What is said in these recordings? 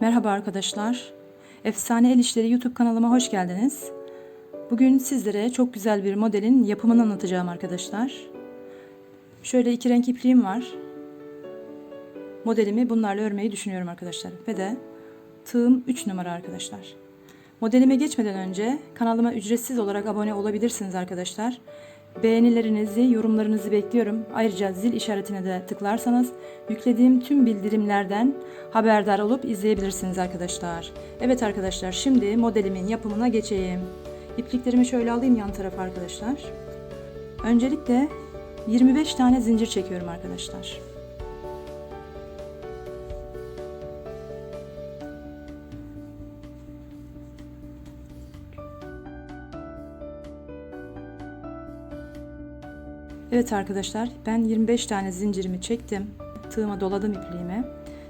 Merhaba arkadaşlar. Efsane El İşleri YouTube kanalıma hoş geldiniz. Bugün sizlere çok güzel bir modelin yapımını anlatacağım arkadaşlar. Şöyle iki renk ipliğim var. Modelimi bunlarla örmeyi düşünüyorum arkadaşlar. Ve de tığım 3 numara arkadaşlar. Modelime geçmeden önce kanalıma ücretsiz olarak abone olabilirsiniz arkadaşlar. Beğenilerinizi, yorumlarınızı bekliyorum. Ayrıca zil işaretine de tıklarsanız yüklediğim tüm bildirimlerden haberdar olup izleyebilirsiniz arkadaşlar. Evet arkadaşlar şimdi modelimin yapımına geçeyim. İpliklerimi şöyle alayım yan tarafa arkadaşlar. Öncelikle 25 tane zincir çekiyorum arkadaşlar. Evet arkadaşlar ben 25 tane zincirimi çektim. Tığıma doladım ipliğimi.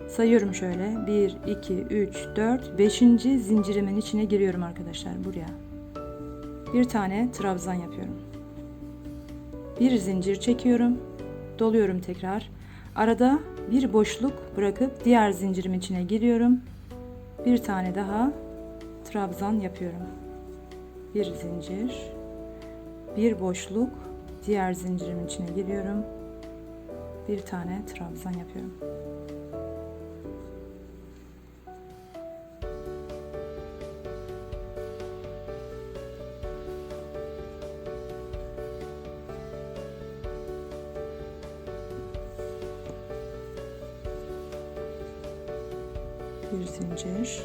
Sayıyorum şöyle. 1, 2, 3, 4, 5. zincirimin içine giriyorum arkadaşlar buraya. Bir tane trabzan yapıyorum. Bir zincir çekiyorum. Doluyorum tekrar. Arada bir boşluk bırakıp diğer zincirimin içine giriyorum. Bir tane daha trabzan yapıyorum. Bir zincir. Bir boşluk diğer zincirimin içine giriyorum. Bir tane trabzan yapıyorum. Bir zincir,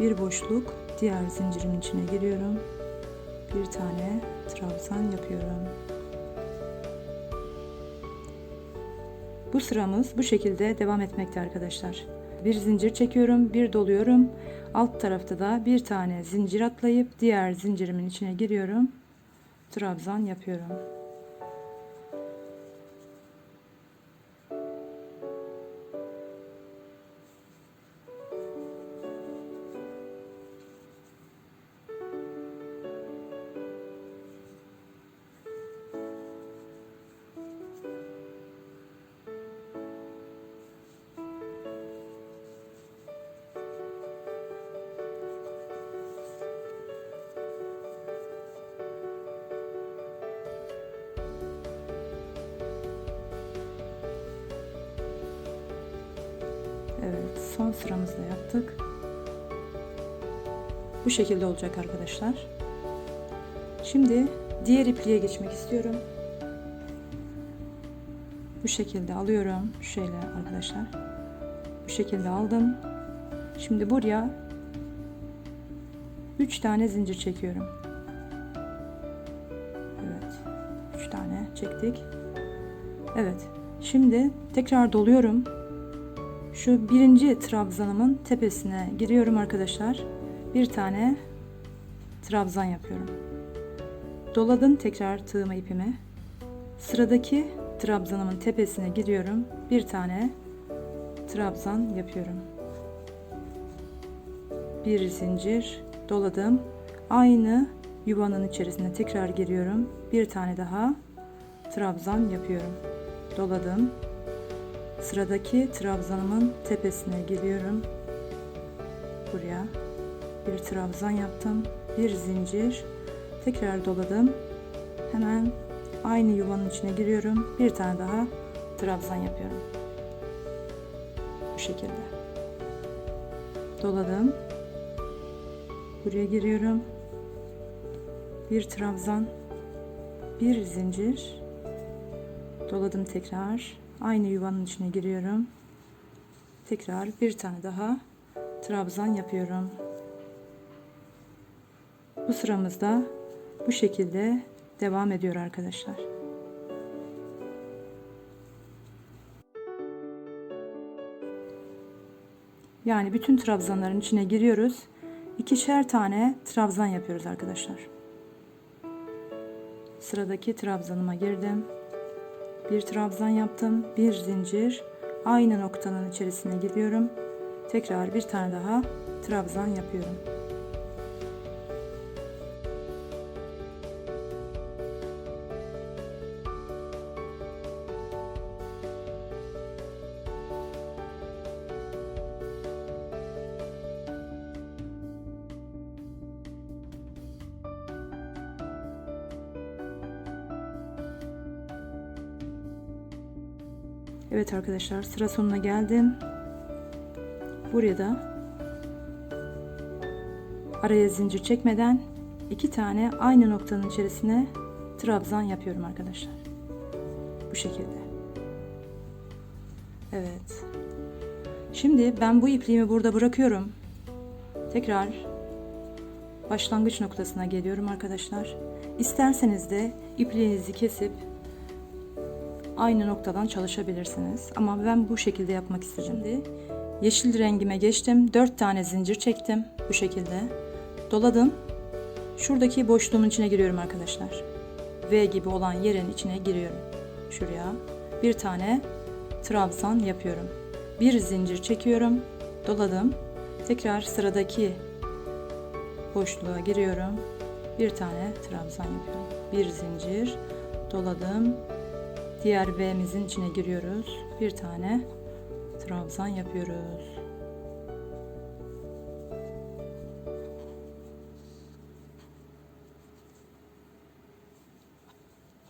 bir boşluk diğer zincirimin içine giriyorum. Bir tane trabzan yapıyorum. Bu sıramız bu şekilde devam etmekte arkadaşlar. Bir zincir çekiyorum, bir doluyorum. Alt tarafta da bir tane zincir atlayıp diğer zincirimin içine giriyorum. Trabzan yapıyorum. Evet, son sıramızda yaptık. Bu şekilde olacak arkadaşlar. Şimdi diğer ipliğe geçmek istiyorum. Bu şekilde alıyorum. Şöyle arkadaşlar. Bu şekilde aldım. Şimdi buraya 3 tane zincir çekiyorum. Evet. 3 tane çektik. Evet. Şimdi tekrar doluyorum. Şu birinci trabzanımın tepesine giriyorum arkadaşlar. Bir tane trabzan yapıyorum. Doladım tekrar tığımı ipimi. Sıradaki trabzanımın tepesine giriyorum. Bir tane trabzan yapıyorum. Bir zincir doladım. Aynı yuvanın içerisine tekrar giriyorum. Bir tane daha trabzan yapıyorum. Doladım. Sıradaki trabzanımın tepesine geliyorum. Buraya bir trabzan yaptım. Bir zincir. Tekrar doladım. Hemen aynı yuvanın içine giriyorum. Bir tane daha trabzan yapıyorum. Bu şekilde. Doladım. Buraya giriyorum. Bir trabzan. Bir zincir. Doladım tekrar aynı yuvanın içine giriyorum. Tekrar bir tane daha trabzan yapıyorum. Bu sıramızda bu şekilde devam ediyor arkadaşlar. Yani bütün trabzanların içine giriyoruz. İkişer tane trabzan yapıyoruz arkadaşlar. Sıradaki trabzanıma girdim bir trabzan yaptım bir zincir. Aynı noktanın içerisine giriyorum. Tekrar bir tane daha trabzan yapıyorum Evet arkadaşlar sıra sonuna geldim. Buraya da araya zincir çekmeden iki tane aynı noktanın içerisine trabzan yapıyorum arkadaşlar. Bu şekilde. Evet. Şimdi ben bu ipliğimi burada bırakıyorum. Tekrar başlangıç noktasına geliyorum arkadaşlar. İsterseniz de ipliğinizi kesip aynı noktadan çalışabilirsiniz. Ama ben bu şekilde yapmak istedim. Şimdi yeşil rengime geçtim. 4 tane zincir çektim bu şekilde. Doladım. Şuradaki boşluğumun içine giriyorum arkadaşlar. V gibi olan yerin içine giriyorum. Şuraya bir tane trabzan yapıyorum. Bir zincir çekiyorum. Doladım. Tekrar sıradaki boşluğa giriyorum. Bir tane trabzan yapıyorum. Bir zincir doladım. Diğer V'mizin içine giriyoruz. Bir tane trabzan yapıyoruz.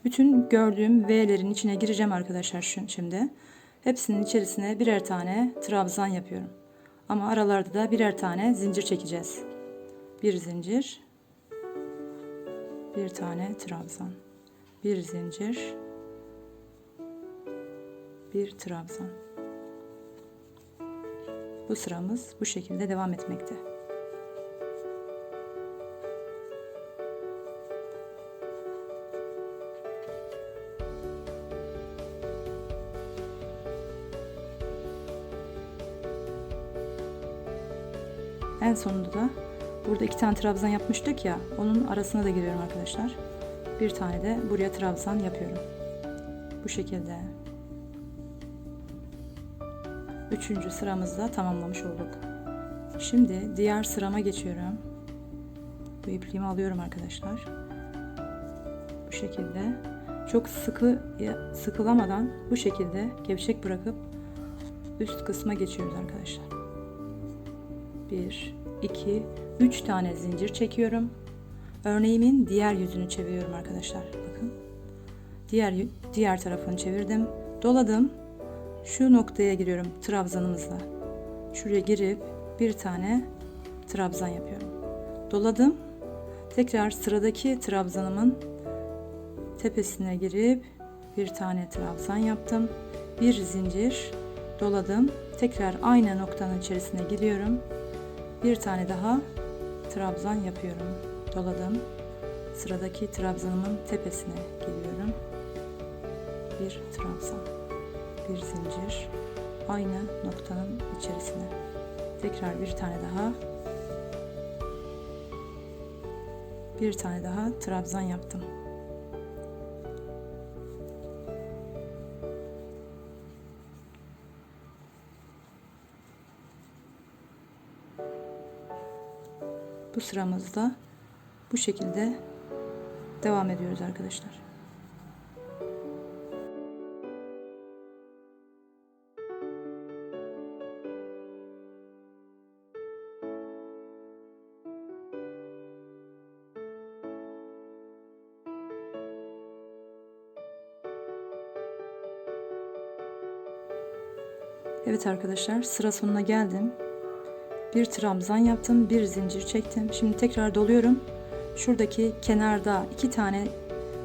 Bütün gördüğüm V'lerin içine gireceğim arkadaşlar şimdi. Hepsinin içerisine birer tane trabzan yapıyorum. Ama aralarda da birer tane zincir çekeceğiz. Bir zincir, bir tane trabzan, bir zincir, bir trabzan. Bu sıramız bu şekilde devam etmekte. En sonunda da burada iki tane trabzan yapmıştık ya onun arasına da giriyorum arkadaşlar. Bir tane de buraya trabzan yapıyorum. Bu şekilde. Üçüncü sıramızda tamamlamış olduk. Şimdi diğer sırama geçiyorum. Bu ipliğimi alıyorum arkadaşlar. Bu şekilde çok sıkı sıkılamadan bu şekilde gevşek bırakıp üst kısma geçiyoruz arkadaşlar. 1 2 3 tane zincir çekiyorum. Örneğimin diğer yüzünü çeviriyorum arkadaşlar. Bakın. Diğer diğer tarafını çevirdim. Doladım. Şu noktaya giriyorum trabzanımızla. Şuraya girip bir tane trabzan yapıyorum. Doladım. Tekrar sıradaki trabzanımın tepesine girip bir tane trabzan yaptım. Bir zincir doladım. Tekrar aynı noktanın içerisine giriyorum. Bir tane daha trabzan yapıyorum. Doladım. Sıradaki trabzanımın tepesine geliyorum. Bir trabzan. Bir zincir. Aynı noktanın içerisine. Tekrar bir tane daha. Bir tane daha trabzan yaptım. Bu sıramızda bu şekilde devam ediyoruz arkadaşlar. Evet arkadaşlar sıra sonuna geldim. Bir trabzan yaptım, bir zincir çektim. Şimdi tekrar doluyorum. Şuradaki kenarda iki tane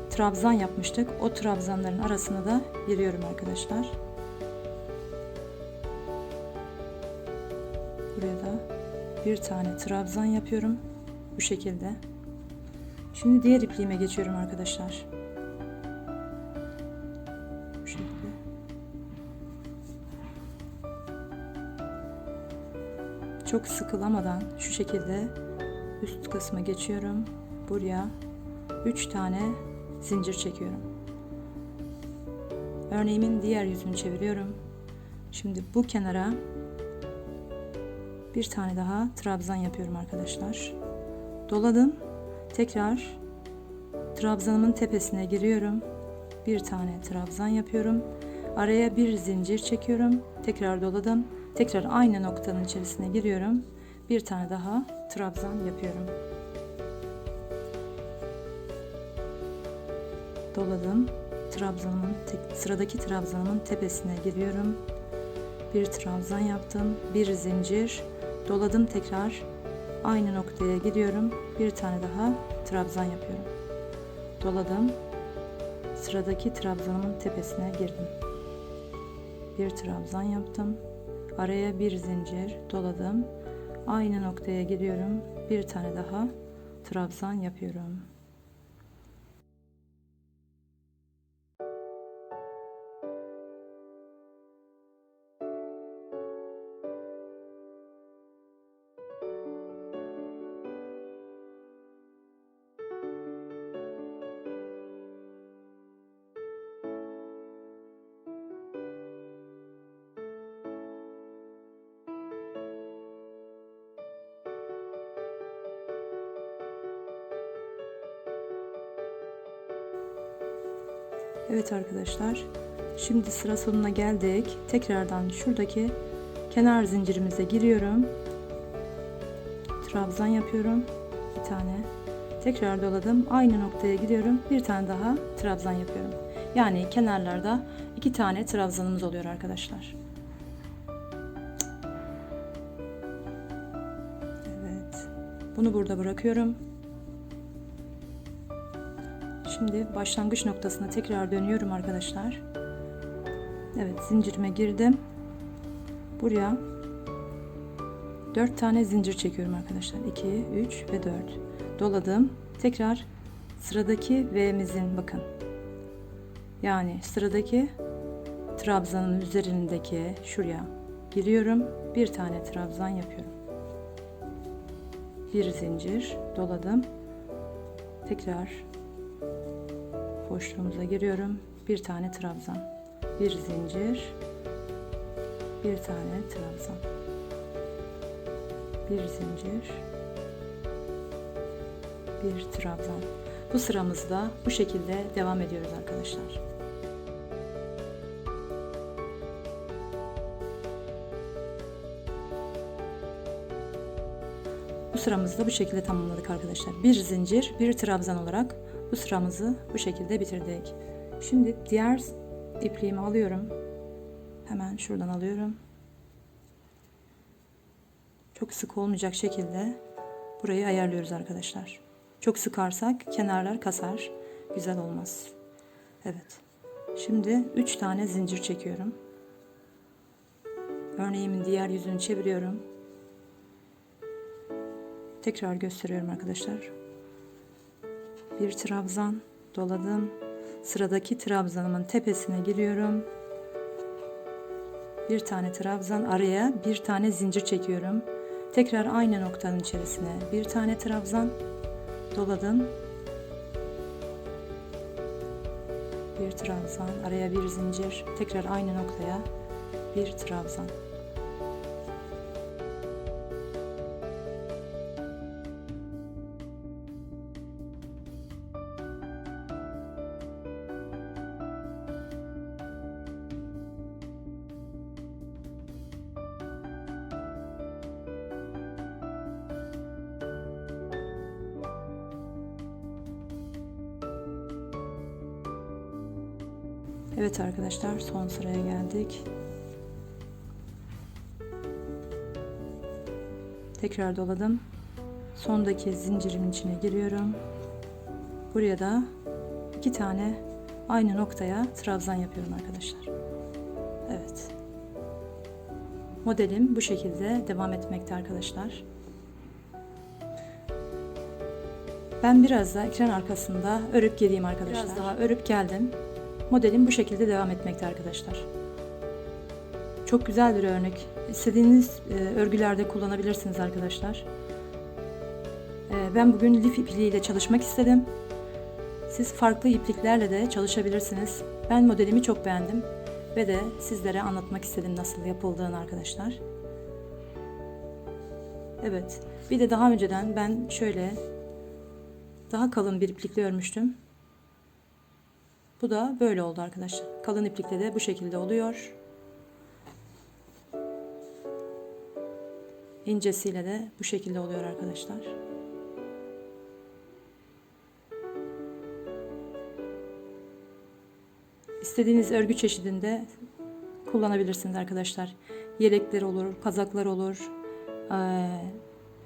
trabzan yapmıştık. O trabzanların arasına da giriyorum arkadaşlar. Buraya da bir tane trabzan yapıyorum. Bu şekilde. Şimdi diğer ipliğime geçiyorum arkadaşlar. Çok sıkılamadan şu şekilde üst kısma geçiyorum. Buraya 3 tane zincir çekiyorum. Örneğimin diğer yüzünü çeviriyorum. Şimdi bu kenara bir tane daha trabzan yapıyorum arkadaşlar. Doladım. Tekrar trabzanımın tepesine giriyorum. Bir tane trabzan yapıyorum. Araya bir zincir çekiyorum. Tekrar doladım. Tekrar aynı noktanın içerisine giriyorum. Bir tane daha trabzan yapıyorum. Doladım. trabzanımın sıradaki trabzanımın tepesine giriyorum. Bir trabzan yaptım. Bir zincir doladım tekrar. Aynı noktaya gidiyorum. Bir tane daha trabzan yapıyorum. Doladım. Sıradaki trabzanımın tepesine girdim. Bir trabzan yaptım. Araya bir zincir doladım. Aynı noktaya gidiyorum. Bir tane daha trabzan yapıyorum. Evet arkadaşlar. Şimdi sıra sonuna geldik. Tekrardan şuradaki kenar zincirimize giriyorum. Trabzan yapıyorum. Bir tane. Tekrar doladım. Aynı noktaya gidiyorum. Bir tane daha trabzan yapıyorum. Yani kenarlarda iki tane trabzanımız oluyor arkadaşlar. Evet. Bunu burada bırakıyorum. Şimdi başlangıç noktasına tekrar dönüyorum arkadaşlar. Evet zincirime girdim. Buraya 4 tane zincir çekiyorum arkadaşlar. 2, 3 ve 4. Doladım. Tekrar sıradaki V'mizin bakın. Yani sıradaki trabzanın üzerindeki şuraya giriyorum. Bir tane trabzan yapıyorum. Bir zincir doladım. Tekrar boşluğumuza giriyorum. Bir tane trabzan. Bir zincir. Bir tane trabzan. Bir zincir. Bir trabzan. Bu sıramızda bu şekilde devam ediyoruz arkadaşlar. Bu sıramızı da bu şekilde tamamladık arkadaşlar. Bir zincir, bir trabzan olarak bu sıramızı bu şekilde bitirdik. Şimdi diğer ipliğimi alıyorum. Hemen şuradan alıyorum. Çok sık olmayacak şekilde burayı ayarlıyoruz arkadaşlar. Çok sıkarsak kenarlar kasar. Güzel olmaz. Evet. Şimdi 3 tane zincir çekiyorum. Örneğimin diğer yüzünü çeviriyorum. Tekrar gösteriyorum arkadaşlar. Bir trabzan doladım. Sıradaki trabzanımın tepesine giriyorum. Bir tane trabzan araya bir tane zincir çekiyorum. Tekrar aynı noktanın içerisine bir tane trabzan doladım. Bir trabzan araya bir zincir tekrar aynı noktaya bir trabzan. Arkadaşlar son sıraya geldik. Tekrar doladım. Sondaki zincirimin içine giriyorum. Buraya da iki tane aynı noktaya trabzan yapıyorum arkadaşlar. Evet. Modelim bu şekilde devam etmekte arkadaşlar. Ben biraz da ekran arkasında örüp geleyim arkadaşlar. Biraz daha örüp geldim. Modelim bu şekilde devam etmekte arkadaşlar. Çok güzel bir örnek. İstediğiniz e, örgülerde kullanabilirsiniz arkadaşlar. E, ben bugün lif ipliğiyle çalışmak istedim. Siz farklı ipliklerle de çalışabilirsiniz. Ben modelimi çok beğendim ve de sizlere anlatmak istedim nasıl yapıldığını arkadaşlar. Evet. Bir de daha önceden ben şöyle daha kalın bir iplikle örmüştüm. Bu da böyle oldu arkadaşlar. Kalın iplikte de bu şekilde oluyor. İncesiyle de bu şekilde oluyor arkadaşlar. İstediğiniz örgü çeşidinde kullanabilirsiniz arkadaşlar. Yelekler olur, kazaklar olur. Ee,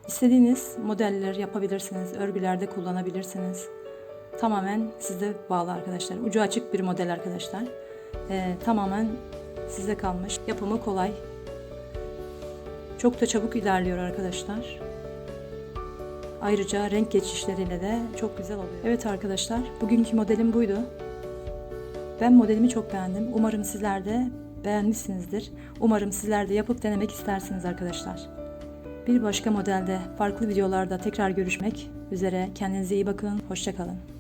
istediğiniz modeller yapabilirsiniz. Örgülerde kullanabilirsiniz. Tamamen size bağlı arkadaşlar. Ucu açık bir model arkadaşlar. Ee, tamamen size kalmış. Yapımı kolay. Çok da çabuk ilerliyor arkadaşlar. Ayrıca renk geçişleriyle de çok güzel oluyor. Evet arkadaşlar, bugünkü modelim buydu. Ben modelimi çok beğendim. Umarım sizler de beğenmişsinizdir. Umarım sizler de yapıp denemek istersiniz arkadaşlar. Bir başka modelde, farklı videolarda tekrar görüşmek üzere. Kendinize iyi bakın. Hoşçakalın.